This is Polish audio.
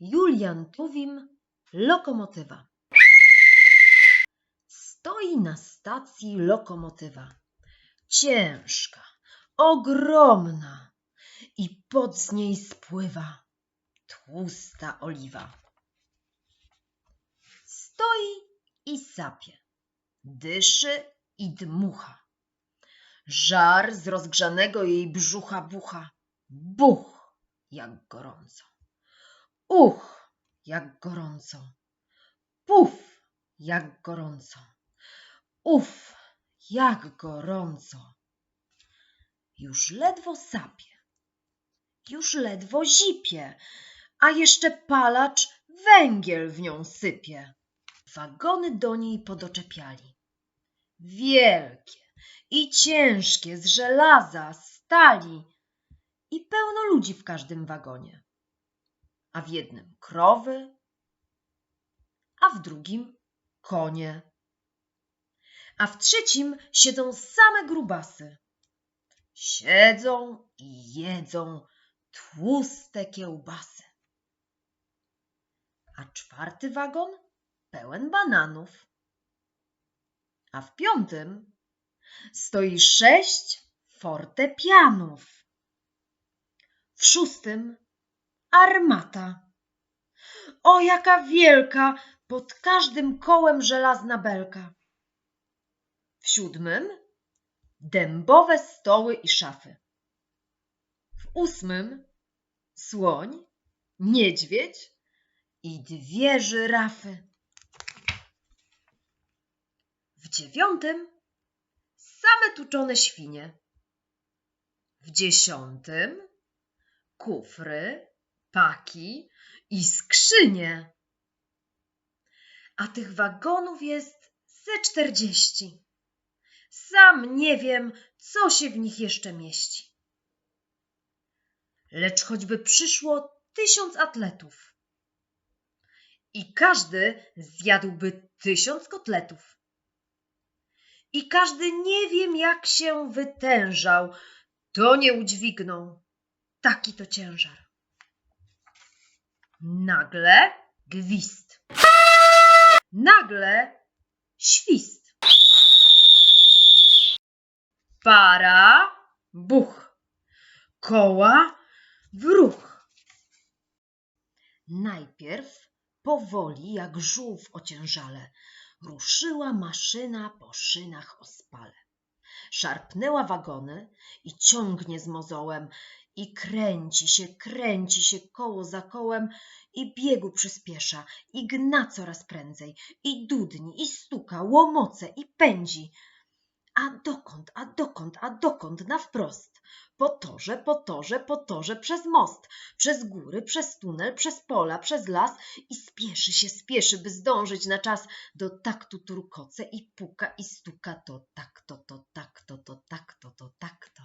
Julian Tuwim, lokomotywa. Stoi na stacji lokomotywa. Ciężka, ogromna i pot z niej spływa tłusta oliwa. Stoi i sapie, dyszy i dmucha. Żar z rozgrzanego jej brzucha bucha. Buch, jak gorąco. Uch, jak gorąco. Puf, jak gorąco. Uf, jak gorąco. Już ledwo sapie, już ledwo zipie, a jeszcze palacz węgiel w nią sypie. Wagony do niej podoczepiali. Wielkie i ciężkie z żelaza, stali i pełno ludzi w każdym wagonie. A w jednym krowy, a w drugim konie, a w trzecim siedzą same grubasy. Siedzą i jedzą tłuste kiełbasy. A czwarty wagon pełen bananów. A w piątym stoi sześć fortepianów. W szóstym armata. O, jaka wielka, pod każdym kołem żelazna belka. W siódmym dębowe stoły i szafy. W ósmym słoń, niedźwiedź i dwie żyrafy. W dziewiątym same tuczone świnie. W dziesiątym kufry, paki i skrzynie. A tych wagonów jest ze czterdzieści. Sam nie wiem, co się w nich jeszcze mieści. Lecz choćby przyszło tysiąc atletów i każdy zjadłby tysiąc kotletów. I każdy nie wiem, jak się wytężał, to nie udźwigną. Taki to ciężar. Nagle gwizd. Nagle świst. Para, buch. Koła w ruch. Najpierw powoli, jak żółw ociężale, ruszyła maszyna po szynach ospale. Szarpnęła wagony i ciągnie z mozołem i kręci się, kręci się koło za kołem i biegu przyspiesza i gna coraz prędzej i dudni i stuka, łomoce i pędzi. A dokąd, a dokąd, a dokąd, na wprost. Po torze, po torze, po torze, przez most, przez góry, przez tunel, przez pola, przez las i spieszy się, spieszy, by zdążyć na czas do taktu turkoce i puka i stuka to tak to, to tak to, to tak to, to tak to.